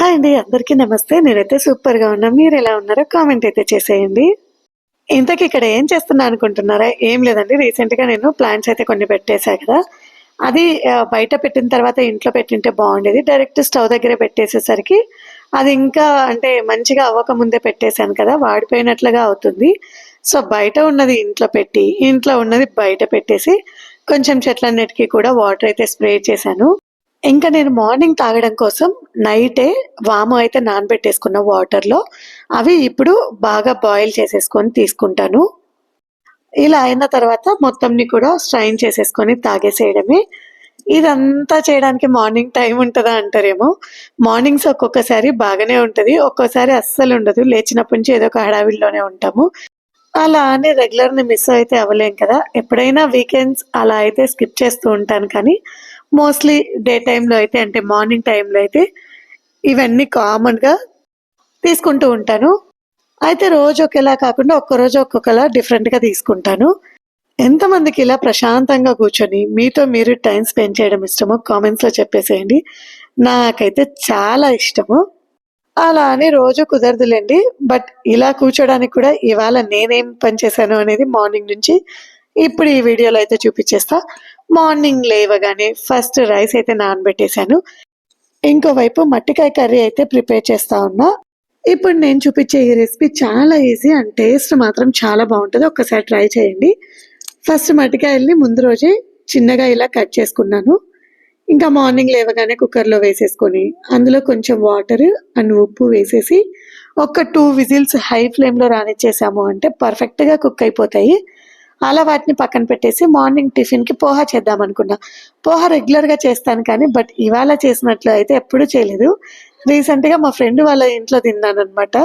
Hi అండి అందరికీ నమస్తే. నేనైతే సూపర్గా ఉన్నా. మీరు ఎలా ఉన్నారో కామెంట్ అయితే చేసేయండి. ఇంతకీ ఇక్కడ ఏం చేస్తున్నా అనుకుంటున్నారా? ఏం లేదండి. రీసెంట్గా నేను ప్లాంట్స్ అయితే కొన్ని పెట్టేశా కదా. అది బయట పెట్టిన తర్వాత ఇంట్లో పెట్టింటే బాగుండేది. డైరెక్ట్ స్టవ్ దగ్గర పెట్టేసేసరికి అది ఇంకా అంటే మంచిగా అవ్వక ముందే పెట్టేశాను కదా. వాడిపోయినట్లుగా అవుతుంది. సో బయట ఉన్నది ఇంట్లో పెట్టి ఇంట్లో ఉన్నది బయట పెట్టేసి కొంచెం చెట్లన్నిటికీ కూడా వాటర్ అయితే స్ప్రే చేశాను. ఇంకా నేను మార్నింగ్ తాగడం కోసం నైటే వాము అయితే నానబెట్టేసుకున్న వాటర్లో అవి ఇప్పుడు బాగా బాయిల్ చేసేసుకొని తీసుకుంటాను. ఇలా అయిన తర్వాత మొత్తంని కూడా స్ట్రైన్ చేసేసుకొని తాగేసేయడమే. ఇదంతా చేయడానికి మార్నింగ్ టైం ఉంటుందా అంటారేమో. మార్నింగ్స్ ఒక్కొక్కసారి బాగానే ఉంటుంది ఒక్కోసారి అస్సలు ఉండదు. లేచినప్పటి నుంచి ఏదో ఒక హడావిడిలోనే ఉంటాము. అలా అని రెగ్యులర్ని మిస్ అయితే అవ్వలేం కదా. ఎప్పుడైనా వీకెండ్స్ అలా అయితే స్కిప్ చేస్తూ ఉంటాను కానీ మోస్ట్లీ డే టైంలో అయితే అంటే మార్నింగ్ టైంలో అయితే ఇవన్నీ కామన్గా తీసుకుంటూ ఉంటాను. అయితే రోజు ఒకేలా కాకుండా ఒక్కరోజు ఒక్కొక్కలా డిఫరెంట్గా తీసుకుంటాను. ఎంతమందికి ఇలా ప్రశాంతంగా కూర్చొని మీతో మీరు టైం స్పెండ్ చేయడం ఇష్టమో కామెంట్స్లో చెప్పేసేయండి. నాకైతే చాలా ఇష్టము. అలా అని రోజు కుదరదులేండి బట్ ఇలా కూర్చోడానికి కూడా ఇవాళ నేనేం పని చేశాను అనేది మార్నింగ్ నుంచి ఇప్పుడు ఈ వీడియోలో అయితే చూపించేస్తా. మార్నింగ్ లేవగానే ఫస్ట్ రైస్ అయితే నానబెట్టేశాను. ఇంకోవైపు మట్టికాయ కర్రీ అయితే ప్రిపేర్ చేస్తా ఉన్నా. ఇప్పుడు నేను చూపించే ఈ రెసిపీ చాలా ఈజీ అండ్ టేస్ట్ మాత్రం చాలా బాగుంటుంది. ఒక్కసారి ట్రై చేయండి. ఫస్ట్ మట్టికాయల్ని ముందు రోజే చిన్నగా ఇలా కట్ చేసుకున్నాను. ఇంకా మార్నింగ్ లేవగానే కుక్కర్లో వేసేసుకొని అందులో కొంచెం వాటర్ అండ్ ఉప్పు వేసేసి ఒక టూ విజిల్స్ హై ఫ్లేమ్లో రానిచ్చేసాము అంటే పర్ఫెక్ట్గా కుక్ అయిపోతాయి. అలా వాటిని పక్కన పెట్టేసి మార్నింగ్ టిఫిన్కి పోహా చేద్దాం అనుకున్నా. పోహా రెగ్యులర్గా చేస్తాను కానీ బట్ ఇవాళ చేసినట్లు అయితే ఎప్పుడూ చేయలేదు. రీసెంట్గా మా ఫ్రెండ్ వాళ్ళ ఇంట్లో తిన్నాను అనమాట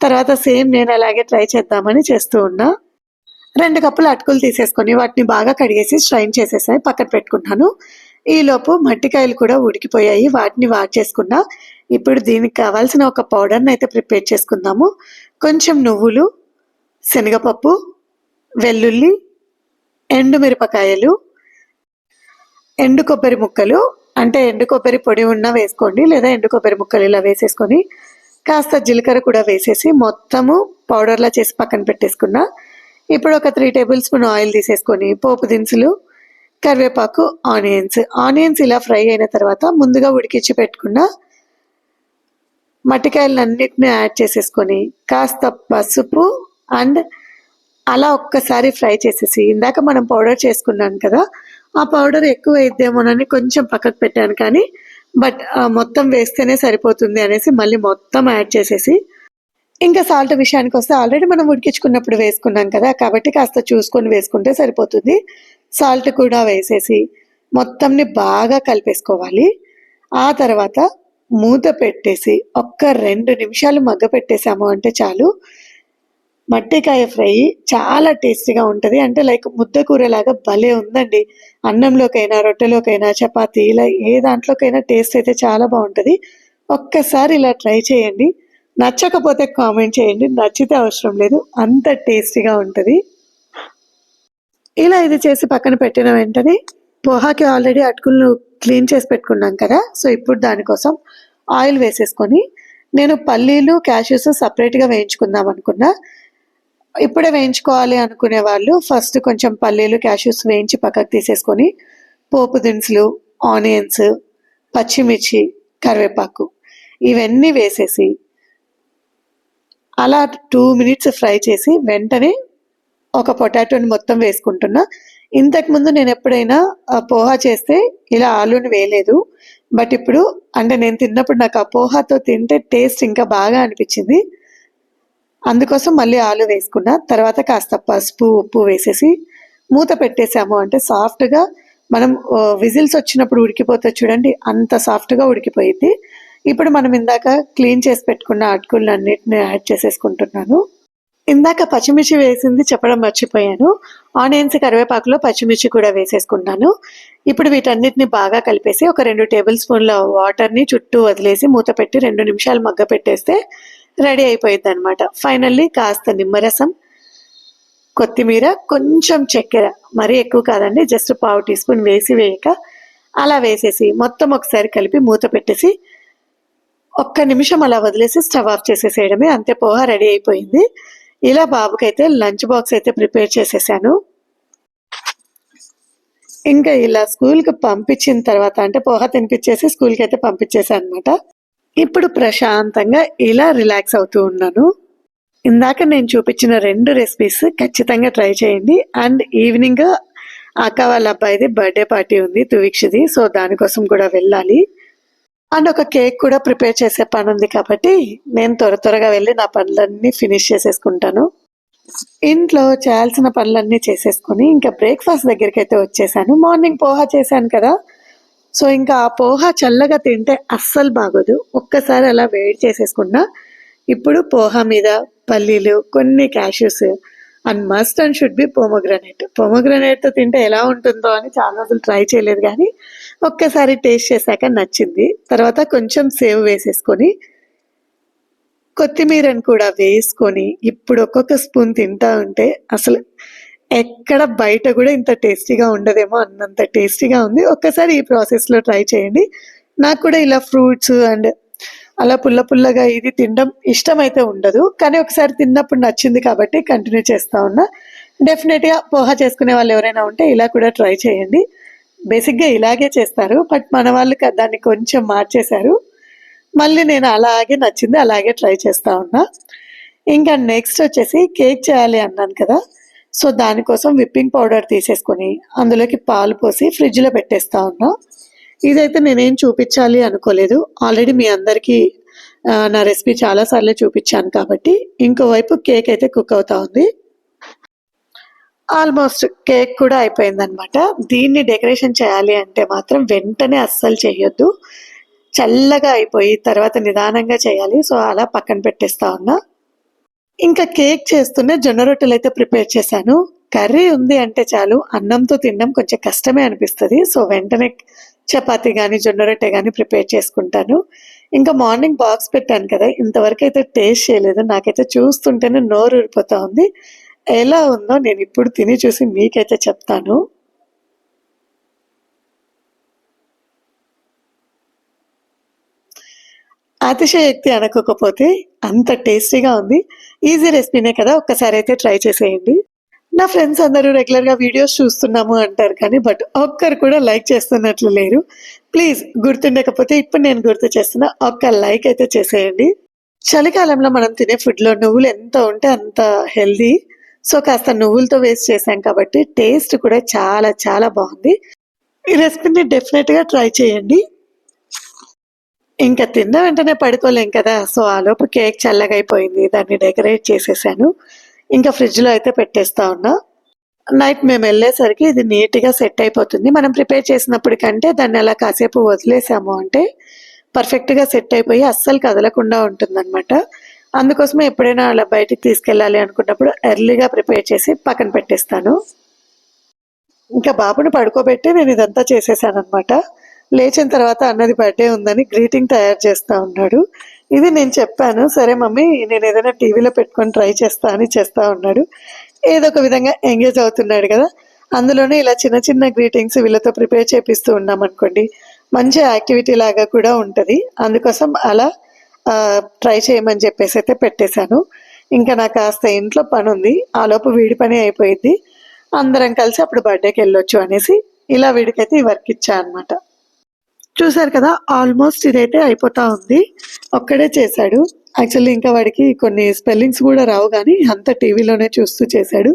తర్వాత సేమ్ నేను అలాగే ట్రై చేద్దామని చేస్తూ ఉన్నా. రెండు కప్పులు అటుకులు తీసేసుకొని వాటిని బాగా కడిగేసి స్ట్రైన్ చేసేసాయి పక్కన పెట్టుకున్నాను. ఈలోపు మట్టికాయలు కూడా ఉడికిపోయాయి వాటిని వాట్ చేసుకున్నా. ఇప్పుడు దీనికి కావాల్సిన ఒక పౌడర్ని అయితే ప్రిపేర్ చేసుకుందాము. కొంచెం నువ్వులు శనగపప్పు వెల్లుల్లి ఎండు మిరపకాయలు ఎండు కొబ్బరి ముక్కలు అంటే ఎండు కొబ్బరి పొడి ఉన్నా వేసుకోండి లేదా ఎండు కొబ్బరి ముక్కలు ఇలా వేసేసుకొని కాస్త జీలకర్ర కూడా వేసేసి మొత్తము పౌడర్లా చేసి పక్కన పెట్టేసుకున్నా. ఇప్పుడు ఒక త్రీ టేబుల్ స్పూన్ ఆయిల్ తీసేసుకొని పోపు దినుసులు కరివేపాకు ఆనియన్స్. ఆనియన్స్ ఇలా ఫ్రై అయిన తర్వాత ముందుగా ఉడికించి పెట్టుకున్న మట్టికాయలన్నిటిని యాడ్ చేసేసుకొని కాస్త పసుపు అండ్ అలా ఒక్కసారి ఫ్రై చేసేసి ఇందాక మనం పౌడర్ చేసుకున్నాం కదా ఆ పౌడర్ ఎక్కువ అయిద్దేమోనని కొంచెం పక్కకు పెట్టాను కానీ బట్ మొత్తం వేస్తేనే సరిపోతుంది అనేసి మళ్ళీ మొత్తం యాడ్ చేసేసి ఇంకా సాల్ట్ విషయానికి వస్తే ఆల్రెడీ మనం ఉడికించుకున్నప్పుడు వేసుకున్నాం కదా కాబట్టి కాస్త చూసుకొని వేసుకుంటే సరిపోతుంది. సాల్ట్ కూడా వేసేసి మొత్తంని బాగా కలిపేసుకోవాలి. ఆ తర్వాత మూత పెట్టేసి ఒక్క రెండు నిమిషాలు మగ్గ పెట్టేసాము అంటే చాలు. మట్టికాయ ఫ్రై చాలా టేస్టీగా ఉంటుంది. అంటే లైక్ ముద్ద కూరలాగా భలే ఉందండి. అన్నంలోకైనా రొట్టెలోకైనా చపాతీ ఇలా ఏ దాంట్లోకైనా టేస్ట్ అయితే చాలా బాగుంటుంది. ఒక్కసారి ఇలా ట్రై చేయండి. నచ్చకపోతే కామెంట్ చేయండి. నచ్చితే అవసరం లేదు. అంత టేస్టీగా ఉంటుంది. ఇలా ఇది చేసి పక్కన పెట్టిన వెంటనే పోహాకి ఆల్రెడీ అటుకులను క్లీన్ చేసి పెట్టుకున్నాం కదా. సో ఇప్పుడు దానికోసం ఆయిల్ వేసేసుకొని నేను పల్లీలు క్యాషెస్ సపరేట్గా వేయించుకుందాం అనుకున్నా. ఇప్పుడే వేయించుకోవాలి అనుకునే వాళ్ళు ఫస్ట్ కొంచెం పల్లీలు క్యాష్యూస్ వేయించి పక్కకు తీసేసుకొని పోపు దినుసులు ఆనియన్స్ పచ్చిమిర్చి కరివేపాకు ఇవన్నీ వేసేసి అలా టూ మినిట్స్ ఫ్రై చేసి వెంటనే ఒక పొటాటోని మొత్తం వేసుకుంటున్నా. ఇంతకుముందు నేను ఎప్పుడైనా పోహా చేస్తే ఇలా ఆలూని వేయలేదు. బట్ ఇప్పుడు అంటే నేను తిన్నప్పుడు నాకు ఆ పోహాతో తింటే టేస్ట్ ఇంకా బాగా అనిపించింది. అందుకోసం మళ్ళీ ఆలు వేసుకున్నా తర్వాత కాస్త పసుపు ఉప్పు వేసేసి మూత పెట్టేసాము. అంటే సాఫ్ట్గా మనం విజిల్స్ వచ్చినప్పుడు ఉడికిపోతే చూడండి అంత సాఫ్ట్గా ఉడికిపోయింది. ఇప్పుడు మనం ఇందాక క్లీన్ చేసి పెట్టుకున్న అటుకులు అన్నిటిని యాడ్ చేసేసుకుంటున్నాను. ఇందాక పచ్చిమిర్చి వేసింది చెప్పడం మర్చిపోయాను. ఆనియన్స్ కరివేపాకులో పచ్చిమిర్చి కూడా వేసేసుకున్నాను. ఇప్పుడు వీటన్నిటిని బాగా కలిపేసి ఒక రెండు టేబుల్ స్పూన్ల వాటర్ని చుట్టూ వదిలేసి మూత పెట్టి రెండు నిమిషాలు మగ్గ పెట్టేస్తే రెడీ అయిపోయింది అనమాట ఫైనల్లీ కాస్త నిమ్మరసం కొత్తిమీర కొంచెం చక్కెర మరీ ఎక్కువ కాదండి జస్ట్ పావు టీ స్పూన్ వేసి వేయక అలా వేసేసి మొత్తం ఒకసారి కలిపి మూత పెట్టేసి ఒక్క నిమిషం అలా వదిలేసి స్టవ్ ఆఫ్ చేసేసేయడమే. అంతే పోహ రెడీ అయిపోయింది. ఇలా బాబుకైతే లంచ్ బాక్స్ అయితే ప్రిపేర్ చేసేసాను. ఇంకా ఇలా స్కూల్కి పంపించిన తర్వాత అంటే పోహ తినిపించేసి స్కూల్కి అయితే పంపించేసాను అనమాట ఇప్పుడు ప్రశాంతంగా ఇలా రిలాక్స్ అవుతూ ఉన్నాను. ఇందాక నేను చూపించిన రెండు రెసిపీస్ ఖచ్చితంగా ట్రై చేయండి. అండ్ ఈవినింగ్ అక్క వాళ్ళ అబ్బాయిది బర్త్డే పార్టీ ఉంది తువిక్షది సో దానికోసం కూడా వెళ్ళాలి. అండ్ ఒక కేక్ కూడా ప్రిపేర్ చేసే పని ఉంది కాబట్టి నేను త్వర త్వరగా వెళ్ళి నా పనులన్నీ ఫినిష్ చేసేసుకుంటాను. ఇంట్లో చేయాల్సిన పనులన్నీ చేసేసుకుని ఇంకా బ్రేక్ఫాస్ట్ దగ్గరికి అయితే వచ్చేసాను. మార్నింగ్ పోహా చేశాను కదా సో ఇంకా ఆ పోహా చల్లగా తింటే అస్సలు బాగోదు. ఒక్కసారి అలా వేడి చేసేసుకున్నా ఇప్పుడు పోహా మీద పల్లీలు కొన్ని cashews and must and should be pomegranate పోమోగ్రనేట్తో తింటే ఎలా ఉంటుందో అని చాలా రోజులు ట్రై చేయలేదు కానీ ఒక్కసారి టేస్ట్ చేశాక నచ్చింది. తర్వాత కొంచెం సేవ్ వేసేసుకొని కొత్తిమీరని కూడా వేసుకొని ఇప్పుడు ఒక్కొక్క స్పూన్ తింటా ఉంటే అసలు ఎక్కడ బయట కూడా ఇంత టేస్టీగా ఉండదేమో అన్నంత టేస్టీగా ఉంది. ఒక్కసారి ఈ ప్రాసెస్లో ట్రై చేయండి. నాకు కూడా ఇలా ఫ్రూట్స్ అండ్ అలా పుల్ల పుల్లగా ఇది తినడం ఇష్టమైతే ఉండదు. కానీ ఒకసారి తిన్నప్పుడు నచ్చింది కాబట్టి కంటిన్యూ చేస్తూ ఉన్నా. డెఫినెట్గా పోహా చేసుకునే వాళ్ళు ఎవరైనా ఉంటే ఇలా కూడా ట్రై చేయండి. బేసిక్గా ఇలాగే చేస్తారు. బట్ మన వాళ్ళు దాన్ని కొంచెం మార్చేశారు. మళ్ళీ నేను అలాగే నచ్చింది అలాగే ట్రై చేస్తా ఉన్నా. ఇంకా నెక్స్ట్ వచ్చేసి కేక్ చేయాలి అన్నాను కదా. సో దానికోసం విప్పింగ్ పౌడర్ తీసేసుకొని అందులోకి పాలు పోసి ఫ్రిడ్జ్లో పెట్టేస్తా ఉన్నా. ఇదైతే నేనేం చూపించాలి అనుకోలేదు. ఆల్రెడీ మీ అందరికీ నా రెసిపీ చాలాసార్లు చూపించాను కాబట్టి ఇంకోవైపు కేక్ అయితే కుక్ అవుతా ఉంది. ఆల్మోస్ట్ కేక్ కూడా అయిపోయిందనమాట దీన్ని డెకరేషన్ చేయాలి అంటే మాత్రం వెంటనే అస్సలు చేయొద్దు. చల్లగా అయిపోయి తర్వాత నిదానంగా చేయాలి. సో అలా పక్కన పెట్టేస్తా ఉన్నా. ఇంకా కేక్ చేస్తూనే జొన్న రొట్టెలు అయితే ప్రిపేర్ చేశాను. కర్రీ ఉంది అంటే చాలు అన్నంతో తినడం కొంచెం కష్టమే అనిపిస్తుంది. సో వెంటనే చపాతీ కానీ జొన్న రొట్టె కానీ ప్రిపేర్ చేసుకుంటాను. ఇంకా మార్నింగ్ బాక్స్ పెట్టాను కదా ఇంతవరకు అయితే టేస్ట్ చేయలేదు. నాకైతే చూస్తుంటేనే నోరు ఊరిపోతూ ఉంది. ఎలా ఉందో నేను ఇప్పుడు తిని చూసి మీకైతే చెప్తాను. అతిశయోక్తి అనుకోకపోతే అంత టేస్టీగా ఉంది. ఈజీ రెసిపీనే కదా ఒక్కసారి అయితే ట్రై చేసేయండి. నా ఫ్రెండ్స్ అందరూ రెగ్యులర్గా వీడియోస్ చూస్తున్నాము అంటారు కానీ బట్ ఒక్కరు కూడా లైక్ చేస్తున్నట్లు లేరు. ప్లీజ్ గుర్తుండకపోతే ఇప్పుడు నేను గుర్తు చేస్తున్నా ఒక్క లైక్ అయితే చేసేయండి. చలికాలంలో మనం తినే ఫుడ్లో నువ్వులు ఎంత ఉంటే అంత హెల్దీ సో కాస్త నువ్వులతో వేస్ట్ చేశాం కాబట్టి టేస్ట్ కూడా చాలా చాలా బాగుంది. ఈ రెసిపీని డెఫినెట్గా ట్రై చేయండి. ఇంకా తిన్న వెంటనే పడుకోలేం కదా. సో ఆలోపు కేక్ చల్లగా అయిపోయింది దాన్ని డెకరేట్ చేసేసాను. ఇంకా ఫ్రిడ్జ్లో అయితే పెట్టేస్తా ఉన్నా. నైట్ మేము వెళ్ళేసరికి ఇది నీట్గా సెట్ అయిపోతుంది. మనం ప్రిపేర్ చేసినప్పుడు కంటే దాన్ని అలా కాసేపు వదిలేసాము అంటే పర్ఫెక్ట్గా సెట్ అయిపోయి అస్సలు కదలకుండా ఉంటుందన్నమాట. అందుకోసమే ఎప్పుడైనా అలా బయటికి తీసుకెళ్ళాలి అనుకున్నప్పుడు ఎర్లీగా ప్రిపేర్ చేసి పక్కన పెట్టేస్తాను. ఇంకా బాబుని పడుకోబెట్టి నేను ఇదంతా చేసేసాను అనమాట లేచిన తర్వాత అన్నది బర్త్డే ఉందని గ్రీటింగ్ తయారు చేస్తూ ఉన్నాడు. ఇది నేను చెప్పాను సరే మమ్మీ నేను ఏదైనా టీవీలో పెట్టుకొని ట్రై చేస్తా అని చేస్తూ ఉన్నాడు. ఏదో ఒక విధంగా ఎంగేజ్ అవుతున్నాడు కదా. అందులోనే ఇలా చిన్న చిన్న గ్రీటింగ్స్ వీళ్ళతో ప్రిపేర్ చేపిస్తూ ఉన్నాం అనుకోండి. మంచి యాక్టివిటీ లాగా కూడా ఉంటుంది. అందుకోసం అలా ట్రై చేయమని చెప్పేసి అయితే పెట్టేశాను. ఇంకా నాకు కాస్త ఇంట్లో పని ఉంది ఆ లోపు వీడి పని అయిపోయింది. అందరం కలిసి అప్పుడు బర్త్డేకి వెళ్ళొచ్చు అనేసి ఇలా వీడికైతే ఈ వర్క్ ఇచ్చా అనమాట చూసారు కదా ఆల్మోస్ట్ ఇదైతే అయిపోతా ఉంది. ఒక్కడే చేశాడు. యాక్చువల్లీ ఇంకా వాడికి కొన్ని స్పెల్లింగ్స్ కూడా రావు కానీ అంత టీవీలోనే చూస్తూ చేశాడు.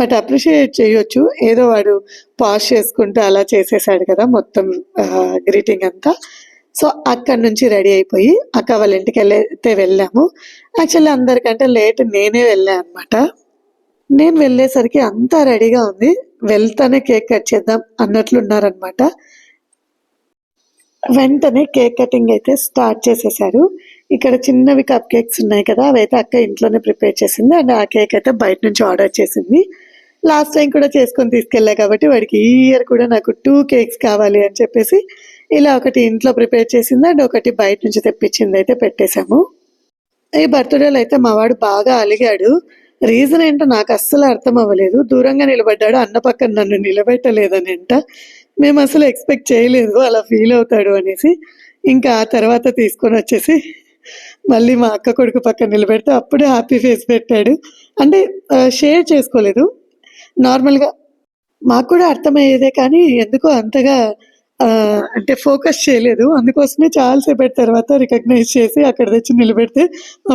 బట్ అప్రిషియేట్ చేయొచ్చు. ఏదో వాడు పాస్ చేసుకుంటూ అలా చేసేసాడు కదా మొత్తం గ్రీటింగ్ అంతా. సో అక్కడి నుంచి రెడీ అయిపోయి అక్క వాళ్ళ ఇంటికి వెళ్ళైతే వెళ్ళాము. యాక్చువల్లీ అందరికంటే లేట్ నేనే వెళ్ళాను అనమాట నేను వెళ్ళేసరికి అంతా రెడీగా ఉంది. వెళ్తానే కేక్ కట్ చేద్దాం అన్నట్లున్నారనమాట వెంటనే కేక్ కటింగ్ అయితే స్టార్ట్ చేసేసారు. ఇక్కడ చిన్నవి కప్ కేక్స్ ఉన్నాయి కదా అవైతే అక్క ఇంట్లోనే ప్రిపేర్ చేసింది అండ్ ఆ కేక్ అయితే బయట నుంచి ఆర్డర్ చేసింది. లాస్ట్ టైం కూడా చేసుకొని తీసుకెళ్ళా కాబట్టి వాడికి ఈ ఇయర్ కూడా నాకు టూ కేక్స్ కావాలి అని చెప్పేసి ఇలా ఒకటి ఇంట్లో ప్రిపేర్ చేసింది అండ్ ఒకటి బయట నుంచి తెప్పించింది అయితే పెట్టేశాము. ఈ బర్త్డేలో అయితే మా వాడు బాగా అలిగాడు. రీజన్ ఏంటో నాకు అస్సలు అర్థం అవ్వలేదు. దూరంగా నిలబడ్డాడు అన్న పక్కన నన్ను నిలబెట్టలేదని అంట మేము అసలు ఎక్స్పెక్ట్ చేయలేదు అలా ఫీల్ అవుతాడు అనేసి. ఇంకా ఆ తర్వాత తీసుకొని వచ్చేసి మళ్ళీ మా అక్క కొడుకు పక్కన నిలబెడితే అప్పుడే హ్యాపీ ఫేస్ పెట్టాడు. అంటే షేర్ చేసుకోలేదు. నార్మల్గా మాకు కూడా అర్థమయ్యేదే కానీ ఎందుకో అంతగా అంటే ఫోకస్ చేయలేదు. అందుకోసమే చాలాసేపటి తర్వాత రికగ్నైజ్ చేసి అక్కడ తెచ్చి నిలబెడితే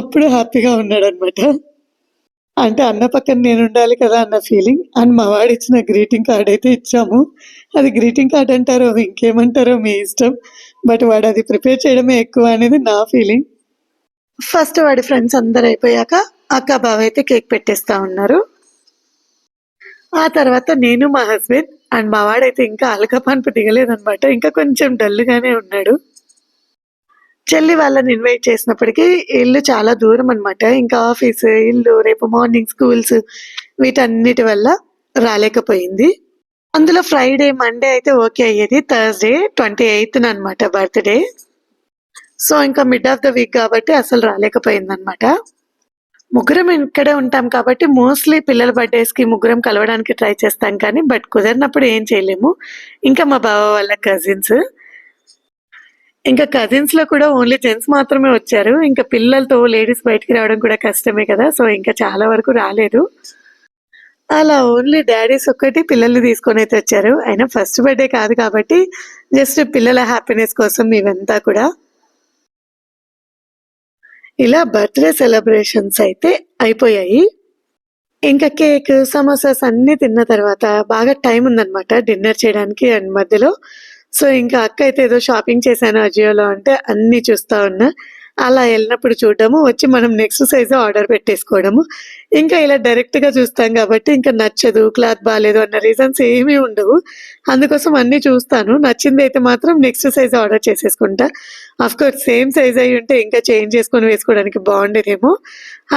అప్పుడే హ్యాపీగా ఉన్నాడు అనమాట అంటే అన్న పక్కన నేను ఉండాలి కదా అన్న ఫీలింగ్ అండ్ మా వాడు ఇచ్చిన గ్రీటింగ్ కార్డ్ అయితే ఇచ్చాము. అది గ్రీటింగ్ కార్డ్ అంటారో ఇంకేమంటారో మీ ఇష్టం. బట్ వాడు అది ప్రిపేర్ చేయడమే ఎక్కువ అనేది నా ఫీలింగ్ ఫస్ట్ వాడి ఫ్రెండ్స్ అందరు అయిపోయాక అక్క బావ అయితే కేక్ పెట్టేస్తా ఉన్నారు. ఆ తర్వాత నేను మా హస్బెండ్ అండ్ మా వాడైతే ఇంకా అలకపాన్పు దిగలేదనమాట ఇంకా కొంచెం డల్గానే ఉన్నాడు. చెల్లి వాళ్ళని ఇన్వైట్ చేసినప్పటికీ ఇల్లు చాలా దూరం అనమాట ఇంకా ఆఫీస్ ఇల్లు రేపు మార్నింగ్ స్కూల్స్ వీటన్నిటి వల్ల రాలేకపోయింది. అందులో ఫ్రైడే మండే అయితే ఓకే అయ్యేది. థర్స్డే ట్వంటీ ఎయిత్ అనమాట బర్త్డే సో ఇంకా మిడ్ ఆఫ్ ద వీక్ కాబట్టి అసలు రాలేకపోయింది అనమాట ముగ్గురం ఇక్కడే ఉంటాం కాబట్టి మోస్ట్లీ పిల్లల బర్త్డేస్కి ముగ్గురం కలవడానికి ట్రై చేస్తాం కానీ బట్ కుదిరినప్పుడు ఏం చేయలేము. ఇంకా మా బావ వాళ్ళ కజిన్స్ ఇంకా కజిన్స్లో కూడా ఓన్లీ జెంట్స్ మాత్రమే వచ్చారు. ఇంకా పిల్లలతో లేడీస్ బయటికి రావడం కూడా కష్టమే కదా సో ఇంకా చాలా వరకు రాలేదు. అలా ఓన్లీ డాడీస్ ఒక్కటి పిల్లల్ని తీసుకొని అయితే వచ్చారు. అయినా ఫస్ట్ బర్త్డే కాదు కాబట్టి జస్ట్ పిల్లల హ్యాపీనెస్ కోసం ఇవంతా కూడా. ఇలా బర్త్డే సెలబ్రేషన్స్ అయితే అయిపోయాయి. ఇంకా కేక్ సమోసాస్ అన్ని తిన్న తర్వాత బాగా టైం ఉందన్నమాట డిన్నర్ చేయడానికి అండ్ మధ్యలో. సో ఇంకా అక్క అయితే ఏదో షాపింగ్ చేశాను అజియోలో అంటే అన్ని చూస్తా ఉన్నా. అలా వెళ్ళినప్పుడు చూడడము వచ్చి మనం నెక్స్ట్ సైజ్ ఆర్డర్ పెట్టేసుకోవడము. ఇంకా ఇలా డైరెక్ట్గా చూస్తాం కాబట్టి ఇంకా నచ్చదు క్లాత్ బాగాలేదు అన్న రీజన్స్ ఏమీ ఉండవు. అందుకోసం అన్నీ చూస్తాను. నచ్చింది అయితే మాత్రం నెక్స్ట్ సైజ్ ఆర్డర్ చేసేసుకుంటా. అఫ్ కోర్స్ సేమ్ సైజ్ అయి ఉంటే ఇంకా చేంజ్ చేసుకొని వేసుకోవడానికి బాగుండేదేమో.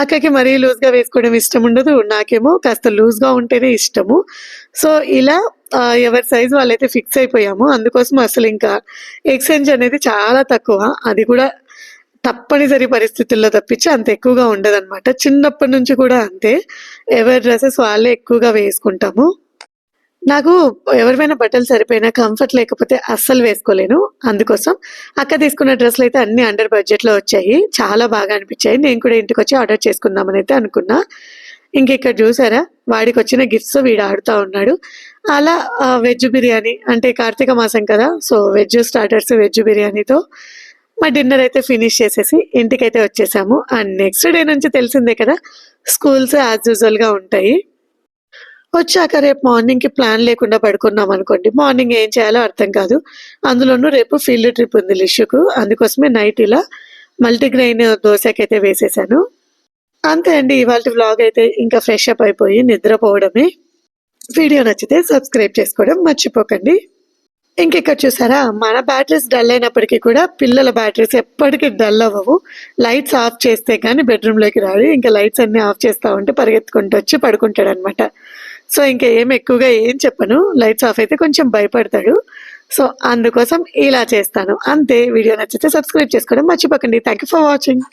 అక్కకి మరీ లూజ్గా వేసుకోవడం ఇష్టం ఉండదు. నాకేమో కాస్త లూజ్గా ఉంటేనే ఇష్టము. సో ఇలా ఎవరి సైజ్ వాళ్ళైతే ఫిక్స్ అయిపోయాము అందుకోసం అసలు ఇంకా ఎక్స్చేంజ్ అనేది చాలా తక్కువ. అది కూడా తప్పనిసరి పరిస్థితుల్లో తప్పించి అంత ఎక్కువగా ఉండదన్నమాట. చిన్నప్పటి నుంచి కూడా అంతే. ఎవరి డ్రెస్సెస్ వాళ్ళే ఎక్కువగా వేసుకుంటాము. నాకు ఎవరివైనా బట్టలు సరిపోయినా కంఫర్ట్ లేకపోతే అస్సలు వేసుకోలేను. అందుకోసం అక్క తీసుకున్న డ్రెస్సులు అయితే అన్ని అండర్ బడ్జెట్లో వచ్చాయి. చాలా బాగా అనిపించాయి. నేను కూడా ఇంటికి వచ్చి ఆర్డర్ చేసుకుందామని అయితే అనుకున్నా. ఇంక ఇక్కడ చూసారా? వాడికి వచ్చిన గిఫ్ట్స్ వీడు ఆడుతూ ఉన్నాడు. అలా వెజ్ బిర్యానీ అంటే కార్తీక మాసం కదా. సో వెజ్ స్టార్టర్స్ వెజ్ బిర్యానీతో మా డిన్నర్ అయితే ఫినిష్ చేసేసి ఇంటికైతే వచ్చేసాము. అండ్ నెక్స్ట్ డే నుంచి తెలిసిందే కదా స్కూల్స్ యాజ్ యూజువల్గా ఉంటాయి. వచ్చాక రేపు మార్నింగ్కి ప్లాన్ లేకుండా పడుకున్నాం అనుకోండి. మార్నింగ్ ఏం చేయాలో అర్థం కాదు. అందులోనూ రేపు ఫీల్డ్ ట్రిప్ ఉంది లిష్యుకు అందుకోసమే నైట్ ఇలా మల్టీగ్రెయిన్ దోశకైతే వేసేసాను. అంతే అండి ఇవాళ వ్లాగ్ అయితే ఇంకా ఫ్రెష్ అప్ అయిపోయి నిద్రపోవడమే. వీడియో నచ్చితే సబ్స్క్రైబ్ చేసుకోవడం మర్చిపోకండి. ఇంకెక్కడ చూసారా? మన బ్యాటరీస్ డల్ అయినప్పటికీ కూడా పిల్లల బ్యాటరీస్ ఎప్పటికీ డల్ అవ్వవు. లైట్స్ ఆఫ్ చేస్తే కానీ బెడ్రూమ్లోకి రాడు ఇంకా లైట్స్ అన్నీ ఆఫ్ చేస్తూ ఉంటే పరిగెత్తుకుంటూ వచ్చి పడుకుంటాడు అనమాట సో ఇంకా ఏం ఎక్కువగా ఏం చెప్పను. లైట్స్ ఆఫ్ అయితే కొంచెం భయపడతాడు. సో అందుకోసం ఇలా చేస్తాను. అంతే. వీడియో నచ్చితే సబ్స్క్రైబ్ చేసుకోవడం మర్చిపోకండి. Thank you for watching